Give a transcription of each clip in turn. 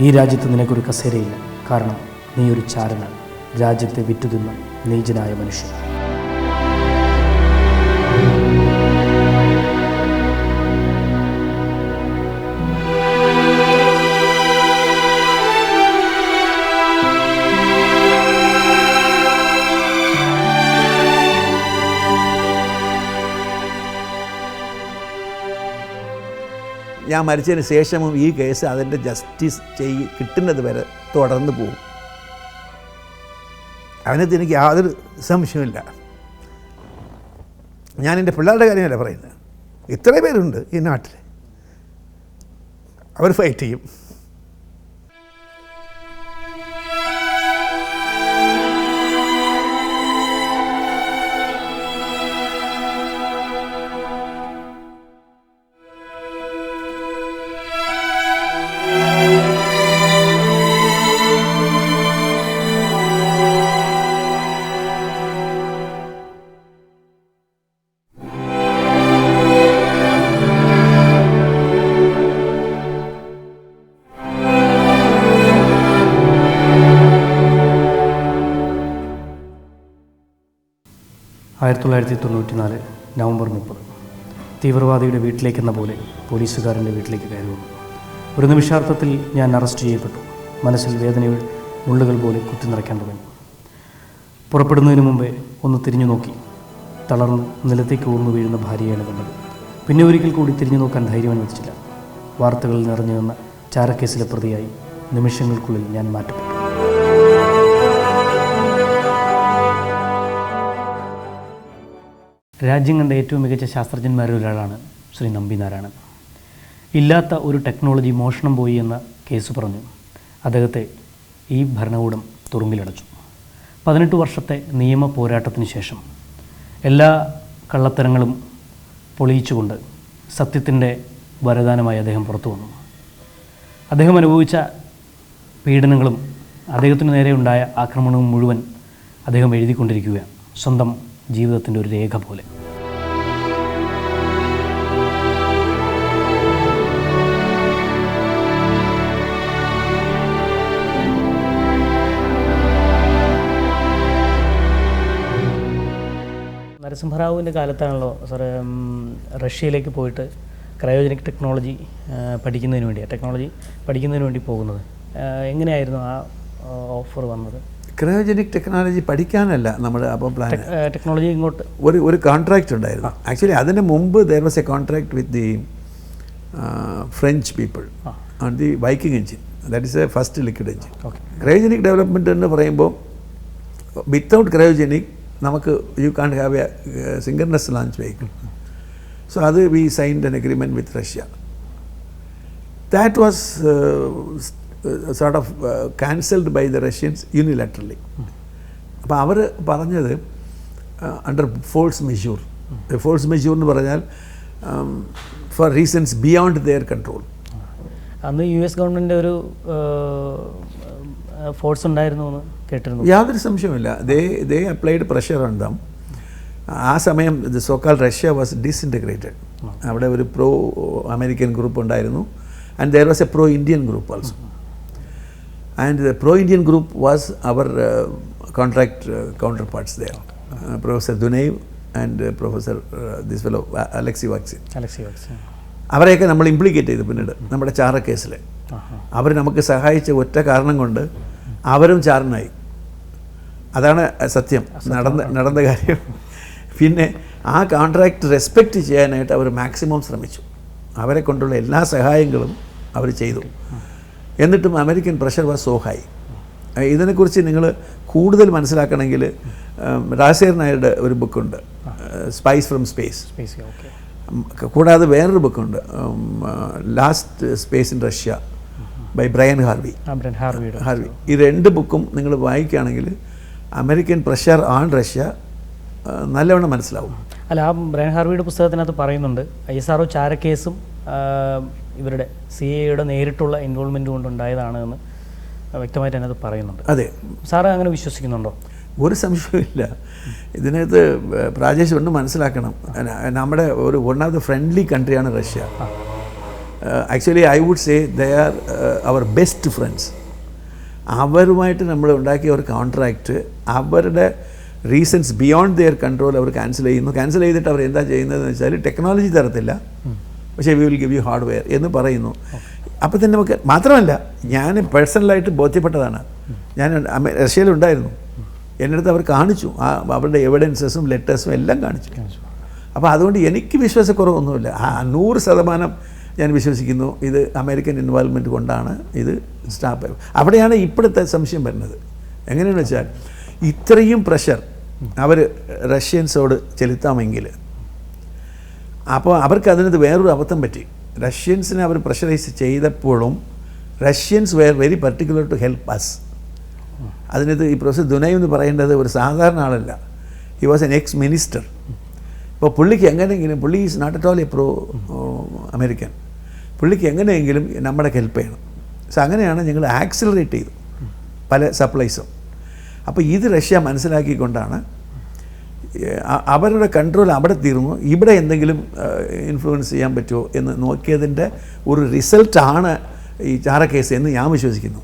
ഈ രാജ്യത്ത് നിനക്കൊരു കസേരയില്ല. കാരണം നീ ഒരു ചാരനാണ്. രാജ്യത്തെ വിറ്റുതിന്ന നീചനായ മനുഷ്യൻ. ഞാൻ മരിച്ചതിന് ശേഷവും ഈ കേസ് അതിന്റെ ജസ്റ്റിസ് ചെയ് കിട്ടുന്നത് വരെ തുടർന്ന് പോകും. അതിനകത്ത് എനിക്ക് യാതൊരു സംശയമില്ല ഞാൻ എന്റെ പിള്ളേരുടെ കാര്യമല്ല പറയുന്നത്. ഇത്ര പേരുണ്ട് ഈ നാട്ടിൽ അവർ ഫൈറ്റ് ചെയ്യും. ആയിരത്തി തൊള്ളായിരത്തി തൊണ്ണൂറ്റി നാല് നവംബർ മുപ്പത്. തീവ്രവാദിയുടെ വീട്ടിലേക്കെന്ന പോലെ പോലീസുകാരന്റെ വീട്ടിലേക്ക് കയറി വന്നു ഒരു നിമിഷാർത്ഥത്തിൽ ഞാൻ അറസ്റ്റ് ചെയ്യപ്പെട്ടു. മനസ്സിൽ വേദനയിൽ മുള്ളുകൾ പോലെ കുത്തി നിറയ്ക്കാൻ തുടങ്ങി. പുറപ്പെടുന്നതിന് മുമ്പേ ഒന്ന് തിരിഞ്ഞു നോക്കി. തളർന്ന് നിലത്തേക്ക് ഊർന്നു വീഴുന്ന ഭാര്യയാണ് കണ്ടത്. പിന്നെ ഒരിക്കൽ കൂടി തിരിഞ്ഞു നോക്കാൻ ധൈര്യം അനുവദിച്ചില്ല. വാർത്തകളിൽ നിറഞ്ഞു നിന്ന ചാരക്കേസിലെ പ്രതിയായി നിമിഷങ്ങൾക്കുള്ളിൽ ഞാൻ മാറ്റപ്പെട്ടു. രാജ്യം കണ്ട ഏറ്റവും മികച്ച ശാസ്ത്രജ്ഞന്മാരിൽ ഒരാളാണ് ശ്രീ നമ്പി നാരായണൻ ഇല്ലാത്ത ഒരു ടെക്നോളജി മോഷണം പോയി എന്ന കേസ് പറഞ്ഞു. അദ്ദേഹത്തെ ഈ ഭരണകൂടം തുറുങ്കിലടച്ചു. പതിനെട്ട് വർഷത്തെ നിയമ പോരാട്ടത്തിന് ശേഷം എല്ലാ കള്ളത്തരങ്ങളും പൊളിയിച്ചുകൊണ്ട് സത്യത്തിന്റെ വരദാനമായി അദ്ദേഹം പുറത്തു വന്നു. അദ്ദേഹം അനുഭവിച്ച പീഡനങ്ങളും അദ്ദേഹത്തിന് നേരെ ഉണ്ടായ ആക്രമണവും മുഴുവൻ അദ്ദേഹം എഴുതിക്കൊണ്ടിരിക്കുകയാണ്. സ്വന്തം ജീവിതത്തിന്റെ ഒരു രേഖ പോലെ. നരസിംഹറാവുവിന്റെ കാലത്താണല്ലോ സാറ് റഷ്യയിലേക്ക് പോയിട്ട് ക്രയോജനിക് ടെക്നോളജി പഠിക്കുന്നതിന് വേണ്ടി ടെക്നോളജി പഠിക്കുന്നതിന് വേണ്ടി പോകുന്നത്. എങ്ങനെയായിരുന്നു ആ ഓഫർ വന്നത്? ക്രയോജനിക് ടെക്നോളജി പഠിക്കാനല്ല നമ്മൾ അപ്പോൾ പ്ലാൻ ടെക്നോളജി ഇങ്ങോട്ട്. ഒരു ഒരു കോൺട്രാക്റ്റ് ഉണ്ടായിരുന്നു. ആക്ച്വലി അതിന് മുമ്പ് there was a contract with the French people on the Viking engine that is a first liquid engine cryogenic development എന്ന് പറയുമ്പോൾ വിത്തൗട്ട് ക്രയോജനിക് നമുക്ക് you can't have a synchronous launch vehicle so അത് we signed an agreement with Russia that was sort of cancelled by the Russians unilaterally അപ്പോൾ അവർ പറഞ്ഞത് under force majeure force majeure എന്ന് പറഞ്ഞാൽ for reasons beyond their control അന്ന് U S government ഒരു force ഉണ്ടായിരുന്നു എന്ന് കേട്ടിരുന്നു. യാതൊരു സംശയമില്ല ദേ ദേ അപ്ലൈഡ് പ്രഷർ ഉണ്ടാവും ആ സമയം സോക്കാൽ റഷ്യ വാസ് ഡിസിന്റഗ്രേറ്റഡ് അവിടെ ഒരു പ്രോ അമേരിക്കൻ ഗ്രൂപ്പ് ഉണ്ടായിരുന്നു. And there was a pro Indian group also and the pro Indian group was our contract counterparts Professor professor Dunaev and professor this fellow Alexei Vaksin Alexei Vaksin അവരെയൊക്കെ നമ്മൾ implicate ചെയ്തു പിന്നീട് നമ്മുടെ ചാറ കേസിൽ അവർ നമുക്ക് സഹായിച്ച ഒറ്റ കാരണം കൊണ്ട് അവരും ചാറിനായി അതാണ് സത്യം. നടന്ന നടന്ന കാര്യം. പിന്നെ ആ കോൺട്രാക്ട് റെസ്പെക്റ്റ് ചെയ്യാനായിട്ട് അവർ മാക്സിമം ശ്രമിച്ചു. അവരെ കൊണ്ടുള്ള എല്ലാ സഹായങ്ങളും അവർ ചെയ്തു. എന്നിട്ടും American pressure was so high. ഇതിനെക്കുറിച്ച് നിങ്ങൾ കൂടുതൽ മനസ്സിലാക്കണമെങ്കിൽ രാജശേഖരൻ നായരുടെ ഒരു ബുക്കുണ്ട് സ്പൈസ് ഫ്രം സ്പേസ് കൂടാതെ വേറൊരു ബുക്കുണ്ട് last space in Russia by Brian Harvey Harvey ഈ രണ്ട് ബുക്കും നിങ്ങൾ വായിക്കുകയാണെങ്കിൽ അമേരിക്കൻ പ്രഷർ ആൺ റഷ്യ നല്ലവണ്ണം മനസ്സിലാവും. അല്ല ആ ബ്രയൻ ഹാർവിയുടെ പുസ്തകത്തിനകത്ത് പറയുന്നുണ്ട് ഐ എസ് ആർ ഒ ചാരക്കേസും ഇവരുടെ സി എയുടെ നേരിട്ടുള്ള ഇൻവോൾവ്മെന്റ് കൊണ്ടുണ്ടായതാണ് എന്ന് വ്യക്തമായിട്ട് അതിനകത്ത് പറയുന്നുണ്ട്. അതെ. സാറ് അങ്ങനെ വിശ്വസിക്കുന്നുണ്ടോ? ഒരു സംശയമില്ല ഇതിനകത്ത് രാജേഷ് ഒന്ന് മനസ്സിലാക്കണം. നമ്മുടെ ഒരു one of the friendly കൺട്രിയാണ് Russia. Actually I would say they are our best friends അവരുമായിട്ട് നമ്മൾ ഉണ്ടാക്കിയ ഒരു കോൺട്രാക്റ്റ് അവരുടെ റീസൺസ് ബിയോണ്ട് ദിയർ കൺട്രോൾ അവർ ക്യാൻസൽ ചെയ്യുന്നു. ക്യാൻസൽ ചെയ്തിട്ട് അവർ എന്താ ചെയ്യുന്നതെന്ന് വെച്ചാൽ ടെക്നോളജി തരത്തില്ല. പക്ഷേ we will give you hardware എന്ന് പറയുന്നു. അപ്പോൾ തന്നെ നമുക്ക് മാത്രമല്ല ഞാൻ പേഴ്സണലായിട്ട് ബോധ്യപ്പെട്ടതാണ്. ഞാൻ റഷ്യയിലുണ്ടായിരുന്നു. എന്റെ അടുത്ത് അവർ കാണിച്ചു. ആ അവരുടെ എവിഡൻസസും ലെറ്റേഴ്സും എല്ലാം കാണിച്ചു. അപ്പോൾ അതുകൊണ്ട് എനിക്ക് വിശ്വാസക്കുറവൊന്നുമില്ല. ആ നൂറ് ശതമാനം ഞാൻ വിശ്വസിക്കുന്നു. ഇത് അമേരിക്കൻ ഇൻവോൾവ്മെന്റ് കൊണ്ടാണ് ഇത് സ്റ്റാപ്പ് അവിടെയാണ് ഇപ്പോഴത്തെ സംശയം വരുന്നത്. എങ്ങനെയാണെന്ന് വെച്ചാൽ ഇത്രയും പ്രഷർ അവർ റഷ്യൻസോട് ചെലുത്താമെങ്കിൽ അപ്പോൾ അവർക്ക് അതിനകത്ത് വേറൊരു അബദ്ധം പറ്റി. റഷ്യൻസിനെ അവർ പ്രഷറൈസ് ചെയ്തപ്പോഴും Russians were very particular to help us അതിനകത്ത് ഈ പ്രൊഫസർ ദുനൈ എന്ന് പറയേണ്ടത് ഒരു സാധാരണ ആളല്ല. He was an ex minister ഇപ്പോൾ പുള്ളിക്ക് എങ്ങനെയെങ്കിലും പുള്ളി is not at all a pro American പുള്ളിക്ക് എങ്ങനെയെങ്കിലും നമ്മുടെ ഹെൽപ്പ് ചെയ്യണം. സോ അങ്ങനെയാണ് ഞങ്ങൾ ആക്സിലറേറ്റ് ചെയ്തു പല സപ്ലൈസും അപ്പോൾ ഇത് റഷ്യ മനസ്സിലാക്കിക്കൊണ്ടാണ് അവരുടെ കൺട്രോൾ അവിടെ തീർന്നു. ഇവിടെ എന്തെങ്കിലും ഇൻഫ്ലുവൻസ് ചെയ്യാൻ പറ്റുമോ എന്ന് നോക്കിയതിന്റെ ഒരു റിസൾട്ടാണ് ഈ ചാര കേസ് എന്ന് ഞാൻ വിശ്വസിക്കുന്നു.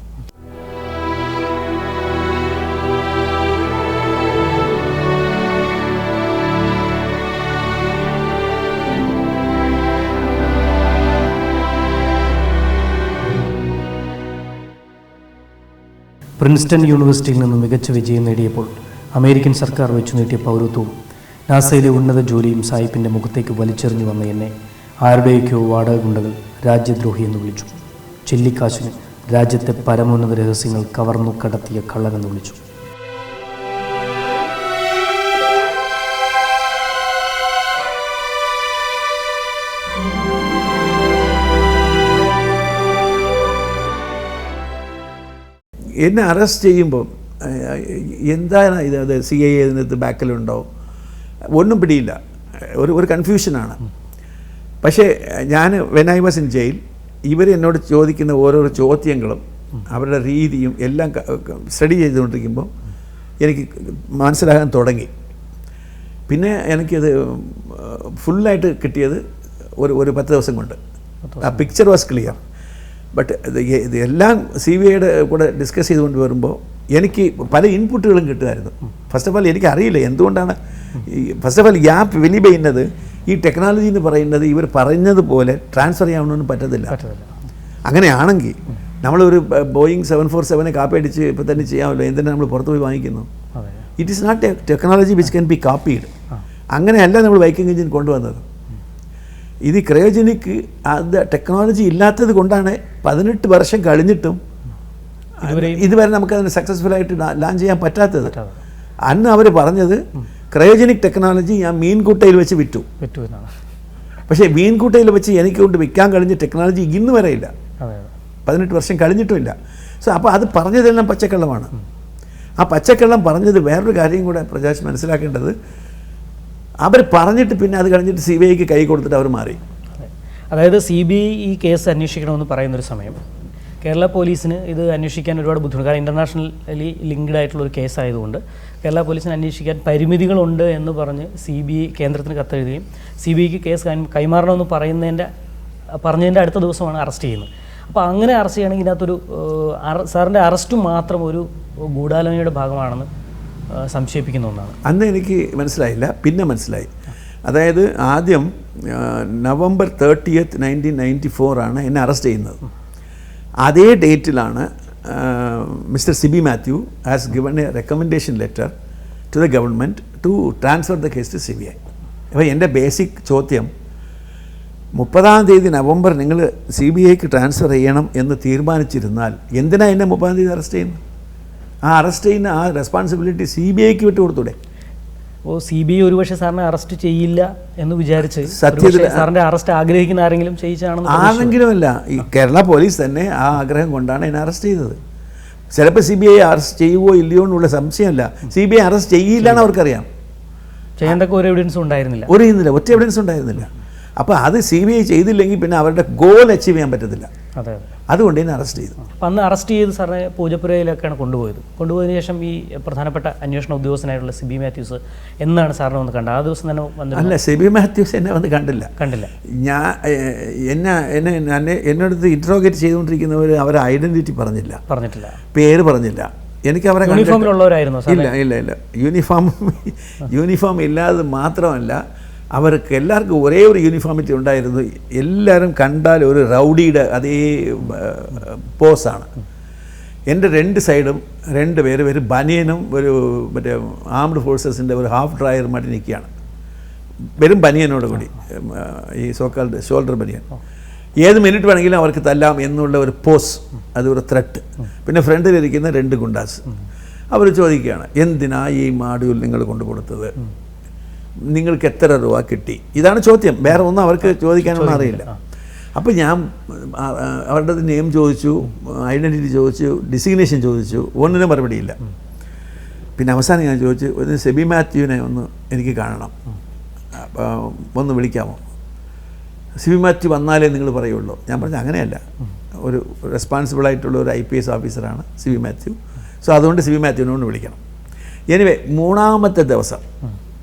പ്രിൻസ്റ്റൺ യൂണിവേഴ്സിറ്റിയിൽ നിന്ന് മികച്ച വിജയം നേടിയപ്പോൾ അമേരിക്കൻ സർക്കാർ വെച്ചു നീട്ടിയ പൗരത്വവും നാസയിലെ ഉന്നത ജോലിയും സായിപ്പിന്റെ മുഖത്തേക്ക് വലിച്ചെറിഞ്ഞു വന്ന എന്നെ ആരുടെയൊക്കെയോ വാടക ഗുണ്ടകൾ രാജ്യദ്രോഹി എന്ന് വിളിച്ചു. ചില്ലിക്കാശിന് രാജ്യത്തെ പരമോന്നത രഹസ്യങ്ങൾ കവർന്നു കടത്തിയ കള്ളനെന്ന് വിളിച്ചു. എന്നെ അറസ്റ്റ് ചെയ്യുമ്പോൾ എന്താണ് ഇത്? അത് സി ഐ ഇതിനകത്ത് ബാക്കിലുണ്ടോ? ഒന്നും പിടിയില്ല. ഒരു ഒരു കൺഫ്യൂഷനാണ് പക്ഷേ ഞാൻ when I was in jail ഇവർ എന്നോട് ചോദിക്കുന്ന ഓരോരോ ചോദ്യങ്ങളും അവരുടെ രീതിയും എല്ലാം സ്റ്റഡി ചെയ്തുകൊണ്ടിരിക്കുമ്പോൾ എനിക്ക് മനസ്സിലാകാൻ തുടങ്ങി. പിന്നെ എനിക്കത് ഫുള്ളായിട്ട് കിട്ടിയത് ഒരു ഒരു പത്ത് ദിവസം കൊണ്ട്. ആ പിക്ചർ വാസ് ക്ലിയർ ബട്ട് ഇത് എല്ലാം സി ബി ഐയുടെ കൂടെ ഡിസ്കസ് ചെയ്തുകൊണ്ട് വരുമ്പോൾ എനിക്ക് പല ഇൻപുട്ടുകളും കിട്ടുമായിരുന്നു. ഫസ്റ്റ് ഓഫ് ഓൾ എനിക്ക് അറിയില്ല എന്തുകൊണ്ടാണ് ഈ ഫസ്റ്റ് ഓഫ് ഓൾ ഗ്യാപ്പ് വെനി ചെയ്യുന്നത് ഈ ടെക്നോളജി എന്ന് പറയുന്നത് ഇവർ പറഞ്ഞതുപോലെ ട്രാൻസ്ഫർ ചെയ്യാനൊന്നും പറ്റത്തില്ല. അങ്ങനെയാണെങ്കിൽ നമ്മളൊരു ബോയിങ് സെവൻ ഫോർ സെവനെ കാപ്പി അടിച്ച് ഇപ്പോൾ തന്നെ ചെയ്യാമല്ലോ എന്തിനാണ് നമ്മൾ പുറത്ത് പോയി വാങ്ങിക്കുന്നു? It is not a technology which can be copied അങ്ങനെയല്ല നമ്മൾ ബൈക്കിംഗ് എഞ്ചിൻ കൊണ്ടുവന്നത്. ഇത് ക്രയോജനിക്ക് അത് ടെക്നോളജി ഇല്ലാത്തത് കൊണ്ടാണ് പതിനെട്ട് വർഷം കഴിഞ്ഞിട്ടും ഇതുവരെ നമുക്ക് അതിന് സക്സസ്ഫുൾ ആയിട്ട് ലാഞ്ച് ചെയ്യാൻ പറ്റാത്തത്. അന്ന് അവർ പറഞ്ഞത് ക്രയോജനിക് ടെക്നോളജി ഞാൻ മീൻകൂട്ടയിൽ വെച്ച് വിറ്റു. വിറ്റു എന്നാണ്. പക്ഷേ മീൻകൂട്ടയിൽ വെച്ച് എനിക്ക് കൊണ്ട് വിൽക്കാൻ കഴിഞ്ഞ ടെക്നോളജി ഇന്ന് വരെ ഇല്ല. പതിനെട്ട് വർഷം കഴിഞ്ഞിട്ടുമില്ല സോ അപ്പോൾ അത് പറഞ്ഞതെല്ലാം പച്ചക്കള്ളമാണ്. ആ പച്ചക്കള്ളം പറഞ്ഞത് വേറൊരു കാര്യം കൂടെ പ്രജാഷ് മനസ്സിലാക്കേണ്ടത്. അവർ പറഞ്ഞിട്ട് പിന്നെ അത് കഴിഞ്ഞിട്ട് സി ബി ഐക്ക് കൈ കൊടുത്തിട്ട് അവർ മാറി. അതായത് സി ബി ഐ ഈ കേസ് അന്വേഷിക്കണമെന്ന് പറയുന്നൊരു സമയം. കേരള പോലീസിന് ഇത് അന്വേഷിക്കാൻ ഒരുപാട് ബുദ്ധിമുട്ട് കാരണം ഇന്റർനാഷണലി ലിങ്ക്ഡ് ആയിട്ടുള്ള ഒരു കേസ് ആയതുകൊണ്ട് കേരള പോലീസിന് അന്വേഷിക്കാൻ പരിമിതികളുണ്ട് എന്ന് പറഞ്ഞ് സി ബി ഐ കേന്ദ്രത്തിന് കത്തെഴുതുകയും സി ബി ഐക്ക് കേസ് കൈമാറണമെന്ന് പറയുന്നതിന്റെ പറഞ്ഞതിന്റെ അടുത്ത ദിവസമാണ് അറസ്റ്റ് ചെയ്യുന്നത്. അപ്പോൾ അങ്ങനെ അറസ്റ്റ് ചെയ്യണമെങ്കിൽ ഇതിനകത്തൊരു സാറിന്റെ അറസ്റ്റ് മാത്രം ഒരു ഗൂഢാലോചനയുടെ ഭാഗമാണെന്ന് സംശയിപ്പിക്കുന്ന ഒന്നാണ്. അന്ന് എനിക്ക് മനസ്സിലായില്ല. പിന്നെ മനസ്സിലായി. അതായത് ആദ്യം നവംബർ തേർട്ടിയത്ത് നയന്റീൻ നയന്റി ഫോറാണ് എന്നെ അറസ്റ്റ് ചെയ്യുന്നത്. അതേ ഡേറ്റിലാണ് mister Siby Mathew has given a recommendation letter to the government to transfer the case to C B I അപ്പോൾ എന്റെ ബേസിക് ചോദ്യം മുപ്പതാം തീയതി നവംബർ നിങ്ങൾ സി ബി ഐക്ക് ട്രാൻസ്ഫർ ചെയ്യണം എന്ന് തീരുമാനിച്ചിരുന്നാൽ എന്തിനാണ് എന്നെ മുപ്പതാം തീയതി അറസ്റ്റ് ചെയ്യുന്നത്? ആ അറസ്റ്റ് ചെയ്യുന്ന ആ റെസ്പോൺസിബിലിറ്റി സി ബി ഐക്ക് വിട്ടു കൊടുത്തൂടെ അപ്പോൾ സി ബി ഐ ഒരുപക്ഷെ സാറിനെ അറസ്റ്റ് ചെയ്യില്ല എന്ന് വിചാരിച്ച് സത്യത്തിൽ- സാറിന്റെ അറസ്റ്റ് ആഗ്രഹിക്കുന്ന ആരെങ്കിലും ചെയ്യിച്ചാണെന്ന്. ആണെങ്കിലുമല്ല ഈ കേരള പോലീസ് തന്നെ ആ ആഗ്രഹം കൊണ്ടാണ് എന്നെ അറസ്റ്റ് ചെയ്തത്. ചിലപ്പോൾ സി ബി ഐ അറസ്റ്റ് ചെയ്യുവോ ഇല്ലയോ എന്നുള്ള സംശയമല്ല. സി ബി ഐ അറസ്റ്റ് ചെയ്യില്ല എന്ന് അവർക്കറിയാം. ചെയ്യാൻ ഒരു എവിഡൻസും ഉണ്ടായിരുന്നില്ല. ഒരു ഒറ്റ എവിഡൻസ് ഉണ്ടായിരുന്നില്ല. അപ്പോൾ അത് സി ബി ഐ ചെയ്തില്ലെങ്കിൽ പിന്നെ അവരുടെ ഗോൾ അച്ചീവ് ചെയ്യാൻ പറ്റത്തില്ല. അതെ അതെ. അതുകൊണ്ട് എന്നെ അറസ്റ്റ് ചെയ്തു. അപ്പം അന്ന് അറസ്റ്റ് ചെയ്ത് സാറിനെ പൂജപ്പുരയിലൊക്കെയാണ് കൊണ്ടുപോയത്. കൊണ്ടുപോയതിന് ശേഷം ഈ പ്രധാനപ്പെട്ട അന്വേഷണ ഉദ്യോഗസ്ഥനായിട്ടുള്ള സിബി മാത്യൂസ് എന്നാണ് സാറിനെ വന്ന് കണ്ടത്. ആ ദിവസം തന്നെ വന്നു അല്ല സിബി മാത്യൂസ് എന്നെ വന്ന് കണ്ടില്ല. കണ്ടില്ല. ഞാൻ എന്നെ എന്നെ എന്നെ എന്നോടത്ത് ഇൻട്രോഗേറ്റ് ചെയ്തുകൊണ്ടിരിക്കുന്നവർ അവരെ ഐഡന്റിറ്റി പറഞ്ഞില്ല. പറഞ്ഞിട്ടില്ല. പേര് പറഞ്ഞില്ല. എനിക്ക് അവരെ യൂണിഫോമിലുള്ളവരായിരുന്നു ഇല്ല ഇല്ല ഇല്ല. യൂണിഫോം യൂണിഫോം ഇല്ലാതെ മാത്രമല്ല അവർക്ക് എല്ലാവർക്കും ഒരേ ഒരു യൂണിഫോമിറ്റി ഉണ്ടായിരുന്നു. എല്ലാവരും കണ്ടാൽ ഒരു റൗഡിയുടെ അതേ പോസാണ് എന്റെ രണ്ട് സൈഡും രണ്ട് പേര് ഒരു ബനിയനും ഒരു മറ്റേ ആംഡ് ഫോഴ്സസിന്റെ ഒരു ഹാഫ് ഡ്രയറുമായിട്ട് നിൽക്കുകയാണ്. വെറും ബനിയനോട് കൂടി ഈ സോക്കാൾഡ് ഷോൾഡർ ബനിയൻ. ഏത് മിനിറ്റ് വേണമെങ്കിലും അവർക്ക് തല്ലാം എന്നുള്ള ഒരു പോസ് അത് ഒരു ത്രെട്ട് പിന്നെ ഫ്രണ്ടിലിരിക്കുന്ന രണ്ട് ഗുണ്ടാസ്. അവർ ചോദിക്കുകയാണ് എന്തിനാ ഈ മാഡ്യൂൾ നിങ്ങൾ കൊണ്ടു കൊടുത്തത് നിങ്ങൾക്ക് എത്ര രൂപ കിട്ടി? ഇതാണ് ചോദ്യം. വേറെ ഒന്നും അവർക്ക് ചോദിക്കാനൊന്നും അറിയില്ല. അപ്പോൾ ഞാൻ അവരുടെ നെയിം ചോദിച്ചു ഐഡന്റിറ്റി ചോദിച്ചു ഡിസിഗ്നേഷൻ ചോദിച്ചു. ഒന്നിനും മറുപടിയില്ല പിന്നെ അവസാനം ഞാൻ ചോദിച്ചു ഒരു സെബി മാത്യുവിനെ ഒന്ന് എനിക്ക് കാണണം. ഒന്ന് വിളിക്കാമോ? സെബി മാത്യു വന്നാലേ നിങ്ങൾ പറയുള്ളൂ. ഞാൻ പറഞ്ഞു അങ്ങനെയല്ല. ഒരു റെസ്പോൺസിബിൾ ആയിട്ടുള്ള ഒരു ഐ പി എസ് ഓഫീസറാണ് സിബി മാത്യു. സോ അതുകൊണ്ട് സിബി മാത്യുവിനെ ഒന്ന് വിളിക്കണം. എനിവേ മൂന്നാമത്തെ ദിവസം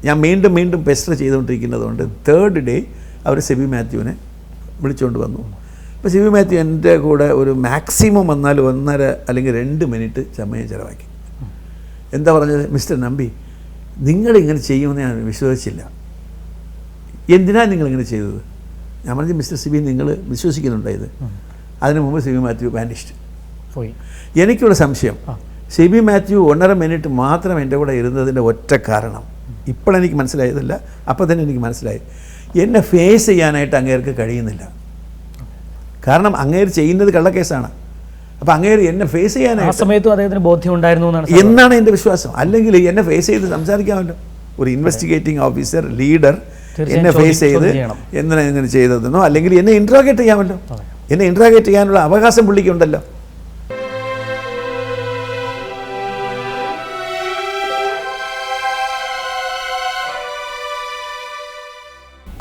ഞാൻ വീണ്ടും വീണ്ടും പെസ്റ്റർ ചെയ്തുകൊണ്ടിരിക്കുന്നത് കൊണ്ട് തേർഡ് ഡേ അവർ സെബി മാത്യുവിനെ വിളിച്ചുകൊണ്ട് വന്നു. അപ്പോൾ സെബി മാത്യു എന്റെ കൂടെ ഒരു മാക്സിമം വന്നാൽ ഒന്നര അല്ലെങ്കിൽ രണ്ട് മിനിറ്റ് സമയം ചിലവാക്കി. എന്താ പറഞ്ഞത്? മിസ്റ്റർ നമ്പി നിങ്ങളിങ്ങനെ ചെയ്യുമെന്ന് ഞാൻ വിശ്വസിച്ചില്ല. എന്തിനാണ് നിങ്ങളിങ്ങനെ ചെയ്തത്? ഞാൻ പറഞ്ഞു മിസ്റ്റർ സിബി നിങ്ങൾ വിശ്വസിക്കുന്നുണ്ടായത് അതിനു മുമ്പ് സിബി മാത്യു വാനിഷ്ഡ് പോയി. എനിക്കിവിടെ സംശയം. സിബി മാത്യു ഒന്നര മിനിറ്റ് മാത്രം എന്റെ കൂടെ ഇരുന്നതിന്റെ ഒറ്റ കാരണം. ഇപ്പോഴെനിക്ക് മനസ്സിലായതല്ല അപ്പോൾ തന്നെ എനിക്ക് മനസ്സിലായി. എന്നെ ഫേസ് ചെയ്യാനായിട്ട് അങ്ങേർക്ക് കഴിയുന്നില്ല. കാരണം അങ്ങേര് ചെയ്യുന്നത് കള്ളക്കേസാണ്. അപ്പോൾ അങ്ങേര് എന്നെ ഫേസ് ചെയ്യാനായിട്ട് സമയത്തും അദ്ദേഹത്തിന് ബോധ്യം ഉണ്ടായിരുന്നു എന്നാണ് എന്നാണ് എന്റെ വിശ്വാസം. അല്ലെങ്കിൽ എന്നെ ഫേസ് ചെയ്ത് സംസാരിക്കാമല്ലോ. ഒരു ഇൻവെസ്റ്റിഗേറ്റിംഗ് ഓഫീസർ ലീഡർ എന്നെ ഫേസ് ചെയ്ത് എന്നെ. എന്തിനാ ഇങ്ങനെ ചെയ്തതെന്നോ? അല്ലെങ്കിൽ എന്നെ ഇൻട്രോഗേറ്റ് ചെയ്യാമല്ലോ. എന്നെ ഇൻട്രോഗേറ്റ് ചെയ്യാനുള്ള അവകാശം പുള്ളിക്കുണ്ടല്ലോ.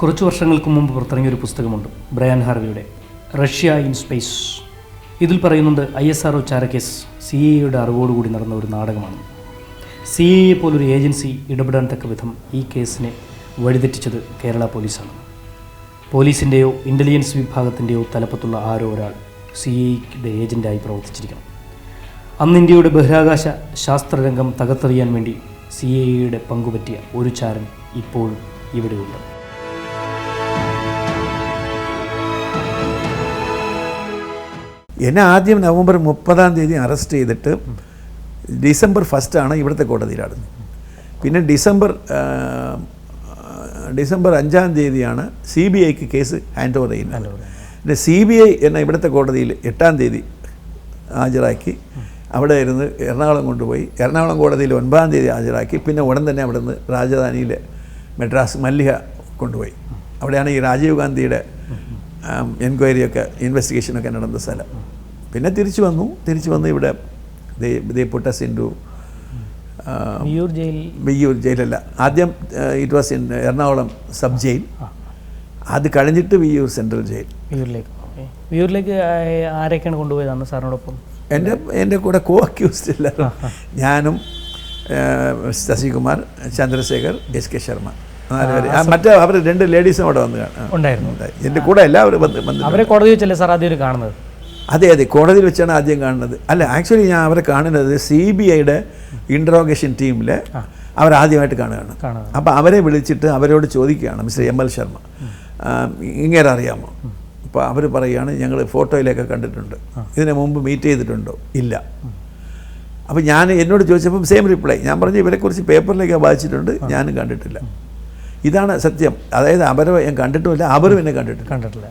കുറച്ച് വർഷങ്ങൾക്ക് മുമ്പ് പുറത്തിറങ്ങിയ ഒരു പുസ്തകമുണ്ട് ബ്രയാൻ ഹാർവിയുടെ റഷ്യ ഇൻ സ്പേസ്. ഇതിൽ പറയുന്നുണ്ട് ഐ എസ് ആർ ഒ ചാരക്കേസ് സി എയുടെ അറിവോടുകൂടി നടന്ന ഒരു നാടകമാണ്. സി എ പോലൊരു ഏജൻസി ഇടപെടാൻ തക്ക വിധം ഈ കേസിനെ വഴിതെറ്റിച്ചത് കേരള പോലീസാണ്. പോലീസിന്റെയോ ഇന്റലിജൻസ് വിഭാഗത്തിന്റെയോ തലപ്പത്തുള്ള ആരോ ഒരാൾ സി എയുടെ ഏജന്റായി പ്രവർത്തിച്ചിരിക്കണം. അന്ന് ഇന്ത്യയുടെ ബഹിരാകാശ ശാസ്ത്രരംഗം തകർത്തെറിയാൻ വേണ്ടി സി എയുടെ പങ്കുപറ്റിയ ഒരു ചാരൻ ഇപ്പോഴും ഇവിടെയുണ്ട്. എന്നെ ആദ്യം നവംബർ മുപ്പതാം തീയതി അറസ്റ്റ് ചെയ്തിട്ട് ഡിസംബർ ഫസ്റ്റാണ് ഇവിടുത്തെ കോടതിയിലാടുന്നത് പിന്നെ ഡിസംബർ ഡിസംബർ അഞ്ചാം തീയതിയാണ് സി ബി ഐക്ക് കേസ് ഹാൻഡ് ഓവർ ചെയ്യുന്നത്. പിന്നെ സി ബി ഐ എന്നെ ഇവിടുത്തെ കോടതിയിൽ എട്ടാം തീയതി ഹാജരാക്കി അവിടെ ഇരുന്ന് എറണാകുളം കൊണ്ടുപോയി എറണാകുളം കോടതിയിൽ ഒൻപതാം തീയതി ഹാജരാക്കി പിന്നെ ഉടൻ തന്നെ അവിടെ നിന്ന് രാജധാനിയിൽ മെഡ്രാസ് മല്ലിക കൊണ്ടുപോയി. അവിടെയാണ് ഈ രാജീവ് ഗാന്ധിയുടെ എൻക്വയറിയൊക്കെ ഇൻവെസ്റ്റിഗേഷനൊക്കെ നടന്ന സ്ഥലം. പിന്നെ തിരിച്ചു വന്നു. തിരിച്ചു വന്ന് ഇവിടെ ദേ പുട്ടസ് ജയിൽ. വെയ്യൂർ ജയിലല്ല. ആദ്യം it was in Ernakulam sub jail അത് കഴിഞ്ഞിട്ട് വിയൂർ സെൻട്രൽ ജയിൽ വിയൂരിലേക്ക്. വിയൂരിലേക്ക് ആരൊക്കെയാണ് കൊണ്ടുപോയത് അന്ന് സാറിനോടൊപ്പം? എന്റെ എന്റെ കൂടെ കോ അക്യൂസ്ഡ് എല്ലാവരും ഞാനും ശശികുമാർ ചന്ദ്രശേഖർ എസ് കെ ശർമ്മ. മറ്റേ അവർ രണ്ട് ലേഡീസും അവിടെ വന്ന്. ഉണ്ടായിരുന്നു. ഉണ്ടായി. എന്റെ കൂടെ എല്ലാവരും അവരെ കോടതി വെച്ചല്ലേ സാർ ആദ്യം കാണുന്നത്? അതെ അതെ കോടതിയിൽ വെച്ചാണ് ആദ്യം കാണുന്നത്. അല്ല ആക്ച്വലി ഞാൻ അവരെ കാണുന്നത് സി ബി ഐയുടെ ഇൻട്രോഗേഷൻ ടീമിൽ അവരാദ്യമായിട്ട് കാണുകയാണ്. അപ്പോൾ അവരെ വിളിച്ചിട്ട് അവരോട് ചോദിക്കുകയാണ് മിസ്റ്റർ എം എൽ ശർമ്മ ഇങ്ങനെ അറിയാമോ? അപ്പോൾ അവർ പറയുകയാണ് ഞങ്ങൾ ഫോട്ടോയിലൊക്കെ കണ്ടിട്ടുണ്ട്. ഇതിനു മുമ്പ് മീറ്റ് ചെയ്തിട്ടുണ്ടോ? ഇല്ല. അപ്പോൾ ഞാൻ എന്നോട് ചോദിച്ചപ്പം സെയിം റിപ്ലൈ ഞാൻ പറഞ്ഞു ഇവരെക്കുറിച്ച് പേപ്പറിലേക്ക് വായിച്ചിട്ടുണ്ട് ഞാനും കണ്ടിട്ടില്ല. ഇതാണ് സത്യം. അതായത് അവരെ ഞാൻ കണ്ടിട്ടുമില്ല അവരും എന്നെ കണ്ടിട്ടില്ല. കണ്ടിട്ടില്ല.